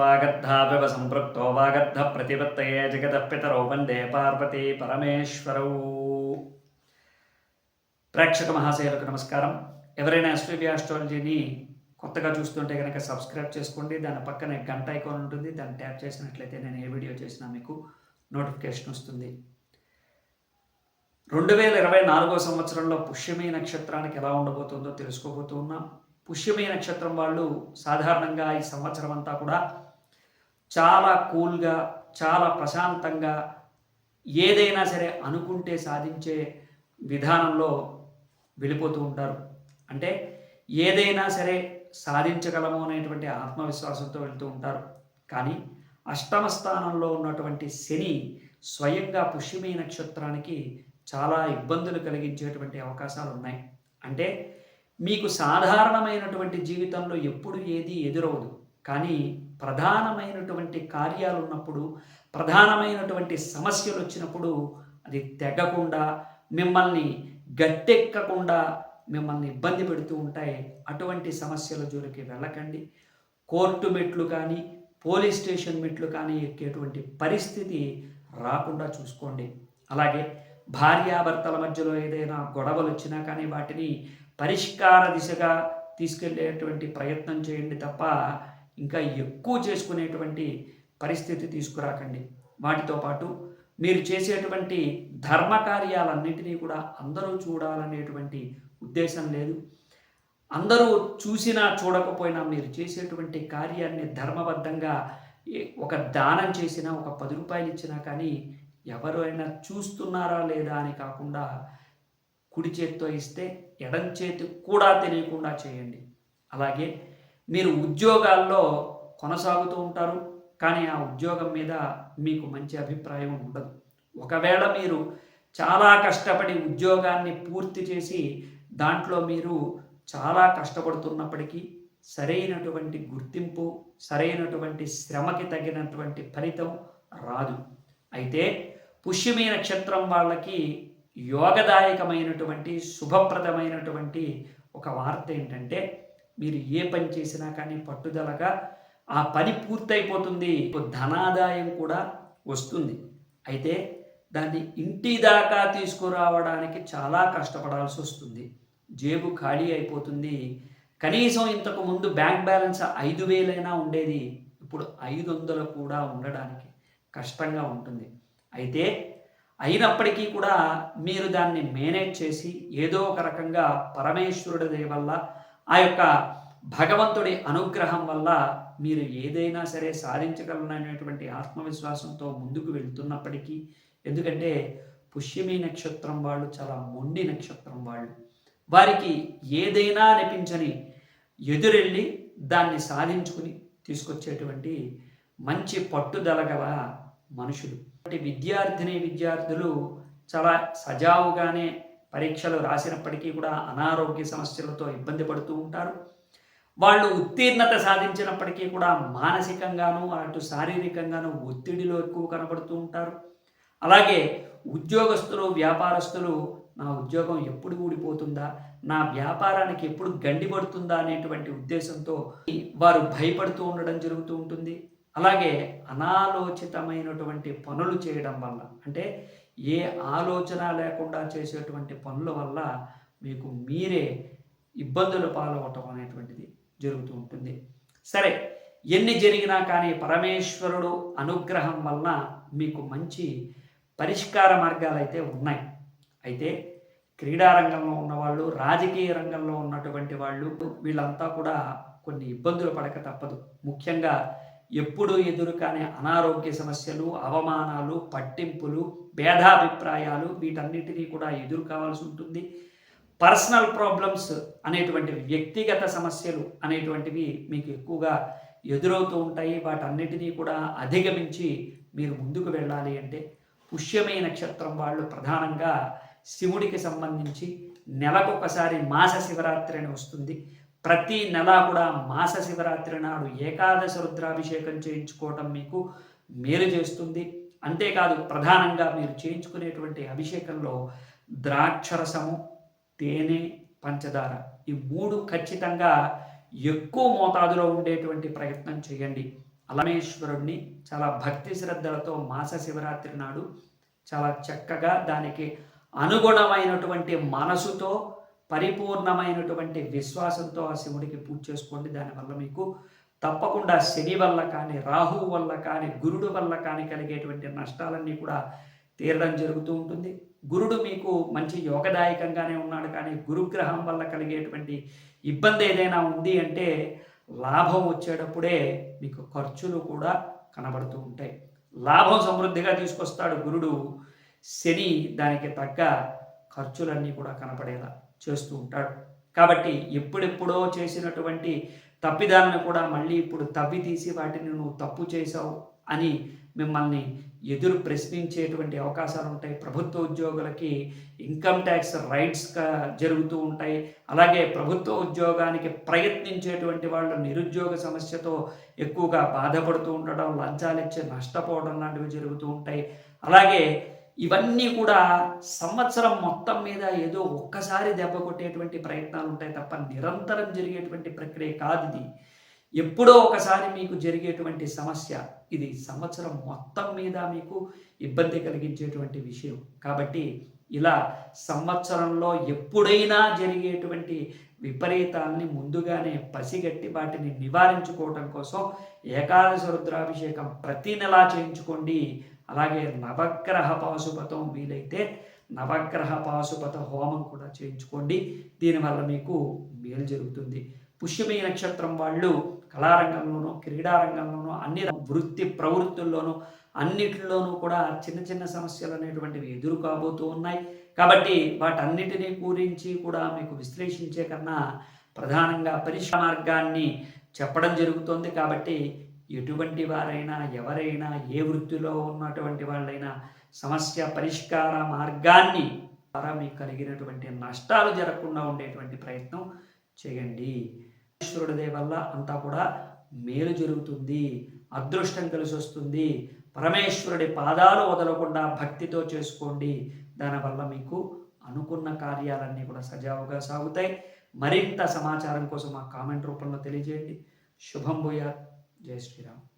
వాగద్ధావివ సంపృక్తో వాగద్ధ ప్రతిపత్తయే జగతః పితరౌ వందే పార్వతీ పరమేశ్వరౌ ప్రేక్షక మహాశయులకు నమస్కారం. ఎవరైనా ఎస్పీబీ ఆస్ట్రాలజీని కొత్తగా చూస్తుంటే కనుక సబ్స్క్రైబ్ చేసుకోండి. దాని పక్కనే గంట ఐకాన్ ఉంటుంది. దాన్ని ట్యాప్ చేసినట్లయితే నేను ఏ వీడియో చేసినా మీకు నోటిఫికేషన్ వస్తుంది. రెండు వేల ఇరవై నాలుగో సంవత్సరంలో పుష్యమీ నక్షత్రానికి ఎలా ఉండబోతుందో తెలుసుకోబోతూ ఉన్నాం. నక్షత్రం వాళ్ళు సాధారణంగా ఈ సంవత్సరం అంతా కూడా చాలా కూల్గా చాలా ప్రశాంతంగా ఏదైనా సరే అనుకుంటే సాధించే విధానంలో వెళ్ళిపోతూ ఉంటారు. అంటే ఏదైనా సరే సాధించగలము అనేటువంటి ఆత్మవిశ్వాసంతో వెళ్తూ ఉంటారు. కానీ అష్టమ స్థానంలో ఉన్నటువంటి శని స్వయంగా పుష్యమి నక్షత్రానికి చాలా ఇబ్బందులు కలిగించేటువంటి అవకాశాలు ఉన్నాయి. అంటే మీకు సాధారణమైనటువంటి జీవితంలో ఎప్పుడు ఏది ఎదురవదు. కానీ ప్రధానమైనటువంటి కార్యాలు ఉన్నప్పుడు ప్రధానమైనటువంటి సమస్యలు వచ్చినప్పుడు అది తెగకుండా మిమ్మల్ని గట్టెక్కకుండా మిమ్మల్ని ఇబ్బంది పెడుతూ ఉంటాయి. అటువంటి సమస్యల జోలికి వెళ్ళకండి. కోర్టు మెట్లు కానీ పోలీస్ స్టేషన్ మెట్లు కానీ ఎక్కేటువంటి పరిస్థితి రాకుండా చూసుకోండి. అలాగే భార్యాభర్తల మధ్యలో ఏదైనా గొడవలు వచ్చినా కానీ వాటిని పరిష్కార దిశగా తీసుకెళ్ళేటువంటి ప్రయత్నం చేయండి తప్ప ఇంకా ఎక్కువ చేసుకునేటువంటి పరిస్థితి తీసుకురాకండి. వాటితో పాటు మీరు చేసేటువంటి ధర్మ కార్యాలన్నింటినీ కూడా అందరూ చూడాలనేటువంటి ఉద్దేశం లేదు. అందరూ చూసినా చూడకపోయినా మీరు చేసేటువంటి కార్యాన్ని ధర్మబద్ధంగా ఒక దానం చేసినా ఒక పది రూపాయలు ఇచ్చినా కానీ ఎవరైనా చూస్తున్నారా లేదా అని కాకుండా కుడి చేత్తో ఇస్తే ఎడం చేతి కూడా తెలియకుండా చేయండి. అలాగే మీరు ఉద్యోగాల్లో కొనసాగుతూ ఉంటారు కానీ ఆ ఉద్యోగం మీద మీకు మంచి అభిప్రాయం ఉండదు. ఒకవేళ మీరు చాలా కష్టపడి ఉద్యోగాన్ని పూర్తి చేసి దాంట్లో మీరు చాలా కష్టపడుతున్నప్పటికీ సరైనటువంటి గుర్తింపు సరైనటువంటి శ్రమకి తగినటువంటి ఫలితం రాదు. అయితే పుష్యమీ నక్షత్రం వాళ్ళకి యోగదాయకమైనటువంటి శుభప్రదమైనటువంటి ఒక వార్త ఏంటంటే మీరు ఏ పని చేసినా కానీ పట్టుదలగా ఆ పని పూర్తయిపోతుంది. ధనాదాయం కూడా వస్తుంది. అయితే దాన్ని ఇంటి దాకా తీసుకురావడానికి చాలా కష్టపడాల్సి వస్తుంది. జేబు ఖాళీ అయిపోతుంది. కనీసం ఇంతకు ముందు బ్యాంక్ బ్యాలెన్స్ ఐదు వేలైనా ఉండేది. ఇప్పుడు ఐదు వందలు కూడా ఉండడానికి కష్టంగా ఉంటుంది. అయితే అయినప్పటికీ కూడా మీరు దాన్ని మేనేజ్ చేసి ఏదో ఒక రకంగా పరమేశ్వరుడి వల్ల ఆ యొక్క భగవంతుడి అనుగ్రహం వల్ల మీరు ఏదైనా సరే సాధించగలననేటువంటి ఆత్మవిశ్వాసంతో ముందుకు వెళ్తున్నప్పటికీ ఎందుకంటే పుష్యమి నక్షత్రం వాళ్ళు చాలా మొండి నక్షత్రం వాళ్ళు. వారికి ఏదైనా అనిపించని ఎదురెళ్ళి దాన్ని సాధించుకుని తీసుకొచ్చేటువంటి మంచి పట్టుదల గల మనుషులు. విద్యార్థిని విద్యార్థులు చాలా సజావుగానే పరీక్షలు రాసినప్పటికీ కూడా అనారోగ్య సమస్యలతో ఇబ్బంది పడుతూ ఉంటారు. వాళ్ళు ఉత్తీర్ణత సాధించినప్పటికీ కూడా మానసికంగాను అటు శారీరకంగాను ఒత్తిడిలో ఎక్కువ కనబడుతూ ఉంటారు. అలాగే ఉద్యోగస్తులు వ్యాపారస్తులు నా ఉద్యోగం ఎప్పుడు ఊడిపోతుందా? నా వ్యాపారానికి ఎప్పుడు గండి పడుతుందా? అనేటువంటి ఉద్దేశంతో వారు భయపడుతూ ఉండడం జరుగుతూ ఉంటుంది. అలాగే అనాలోచితమైనటువంటి పనులు చేయడం వల్ల అంటే ఏ ఆలోచన లేకుండా చేసేటువంటి పనుల వల్ల మీకు మీరే ఇబ్బందులు పాలవటం అనేటువంటిది జరుగుతూ ఉంటుంది. సరే ఎన్ని జరిగినా కానీ పరమేశ్వరుడు అనుగ్రహం వలన మీకు మంచి పరిష్కార మార్గాలు అయితే ఉన్నాయి. అయితే క్రీడా రంగంలో ఉన్నవాళ్ళు రాజకీయ రంగంలో ఉన్నటువంటి వాళ్ళు వీళ్ళంతా కూడా కొన్ని ఇబ్బందులు పడక తప్పదు. ముఖ్యంగా ఎప్పుడు ఎదురు కాని అనారోగ్య సమస్యలు అవమానాలు పట్టింపులు భేదాభిప్రాయాలు వీటన్నిటినీ కూడా ఎదురు కావాల్సి ఉంటుంది. పర్సనల్ ప్రాబ్లమ్స్ అనేటువంటివి వ్యక్తిగత సమస్యలు అనేటువంటివి మీకు ఎక్కువగా ఎదురవుతూ ఉంటాయి. వాటన్నిటినీ కూడా అధిగమించి మీరు ముందుకు వెళ్ళాలి అంటే పుష్యమే నక్షత్రం వాళ్ళు ప్రధానంగా శివుడికి సంబంధించి నెలకొకసారి మాస శివరాత్రి అని వస్తుంది. ప్రతి నెల కూడా మాస శివరాత్రి నాడు ఏకాదశ రుద్రాభిషేకం చేయించుకోవటం మీకు మేలు చేస్తుంది. అంతేకాదు ప్రధానంగా మీరు చేయించుకునేటువంటి అభిషేకంలో ద్రాక్షరసము తేనె పంచదార ఈ మూడు ఖచ్చితంగా ఎక్కువ మోతాదులో ఉండేటువంటి ప్రయత్నం చేయండి. అలమేశ్వరుణ్ణి చాలా భక్తి శ్రద్ధలతో మాస శివరాత్రి నాడు చాలా చక్కగా దానికి అనుగుణమైనటువంటి మనసుతో పరిపూర్ణమైనటువంటి విశ్వాసంతో ఆ శివుడికి పూజ చేసుకోండి. దానివల్ల మీకు తప్పకుండా శని వల్ల కానీ రాహువు వల్ల కానీ గురుడు వల్ల కానీ కలిగేటువంటి నష్టాలన్నీ కూడా తీరడం జరుగుతూ ఉంటుంది. గురుడు మీకు మంచి యోగదాయకంగానే ఉన్నాడు కానీ గురుగ్రహం వల్ల కలిగేటువంటి ఇబ్బంది ఏదైనా ఉంది అంటే లాభం వచ్చేటప్పుడే మీకు ఖర్చులు కూడా కనబడుతూ ఉంటాయి. లాభం సమృద్ధిగా తీసుకొస్తాడు గురుడు. శని దానికి తగ్గ ఖర్చులన్నీ కూడా కనపడేలా. చేస్తూ ఉంటాడు. కాబట్టి ఎప్పుడెప్పుడో చేసినటువంటి తప్పిదాలను కూడా మళ్ళీ ఇప్పుడు తవ్వి తీసి వాటిని నువ్వు తప్పు చేశావు అని మిమ్మల్ని ఎదురు ప్రశ్నించేటువంటి అవకాశాలు ఉంటాయి. ప్రభుత్వ ఉద్యోగులకి ఇన్కమ్ ట్యాక్స్ రైట్స్ జరుగుతూ ఉంటాయి. అలాగే ప్రభుత్వ ఉద్యోగానికి ప్రయత్నించేటువంటి వాళ్ళు నిరుద్యోగ సమస్యతో ఎక్కువగా బాధపడుతూ ఉండడం లంచాలిచ్చే నష్టపోవడం లాంటివి జరుగుతూ ఉంటాయి. అలాగే ఇవన్నీ కూడా సంవత్సరం మొత్తం మీద ఏదో ఒక్కసారి దెబ్బ కొట్టేటువంటి ప్రయత్నాలు ఉంటాయి తప్ప నిరంతరం జరిగేటువంటి ప్రక్రియ కాదు ఇది. ఎప్పుడో ఒకసారి మీకు జరిగేటువంటి సమస్య ఇది సంవత్సరం మొత్తం మీద మీకు ఇబ్బంది కలిగించేటువంటి విషయం. కాబట్టి ఇలా సంవత్సరంలో ఎప్పుడైనా జరిగేటువంటి విపరీతాలని ముందుగానే పసిగట్టి వాటిని నివారించుకోవటం కోసం ఏకాదశ రుద్రాభిషేకం ప్రతి నెలా చేయించుకోండి. అలాగే నవగ్రహ పాశుపతం వీలైతే నవగ్రహ పాశుపత హోమం కూడా చేయించుకోండి. దీనివల్ల మీకు మేలు జరుగుతుంది. పుష్యమీ నక్షత్రం వాళ్ళు కళారంగంలోనూ క్రీడారంగంలోనూ అన్ని వృత్తి ప్రవృత్తుల్లోనూ అన్నిటిలోనూ కూడా చిన్న చిన్న సమస్యలు అనేటువంటివి ఎదురు కాబోతూ ఉన్నాయి. కాబట్టి వాటన్నిటినీ గురించి కూడా మీకు విశ్లేషించే కన్నా ప్రధానంగా పరిష్కార మార్గాన్ని చెప్పడం జరుగుతోంది. కాబట్టి ఎటువంటి వారైనా ఎవరైనా ఏ వృత్తిలో ఉన్నటువంటి వాళ్ళైనా సమస్య పరిష్కార మార్గాన్ని ద్వారా మీకు కలిగినటువంటి నష్టాలు జరగకుండా ఉండేటువంటి ప్రయత్నం చేయండి. ఈశ్వరుడి వల్ల అంతా కూడా మేలు జరుగుతుంది. అదృష్టం కలిసి వస్తుంది. పరమేశ్వరుడి పాదాలు వదలకుండా భక్తితో చేసుకోండి. దానివల్ల మీకు అనుకున్న కార్యాలన్నీ కూడా సజావుగా సాగుతాయి. మరింత సమాచారం కోసం మా కామెంట్ రూపంలో తెలియజేయండి. శుభం భూయాత్. जय श्री राम।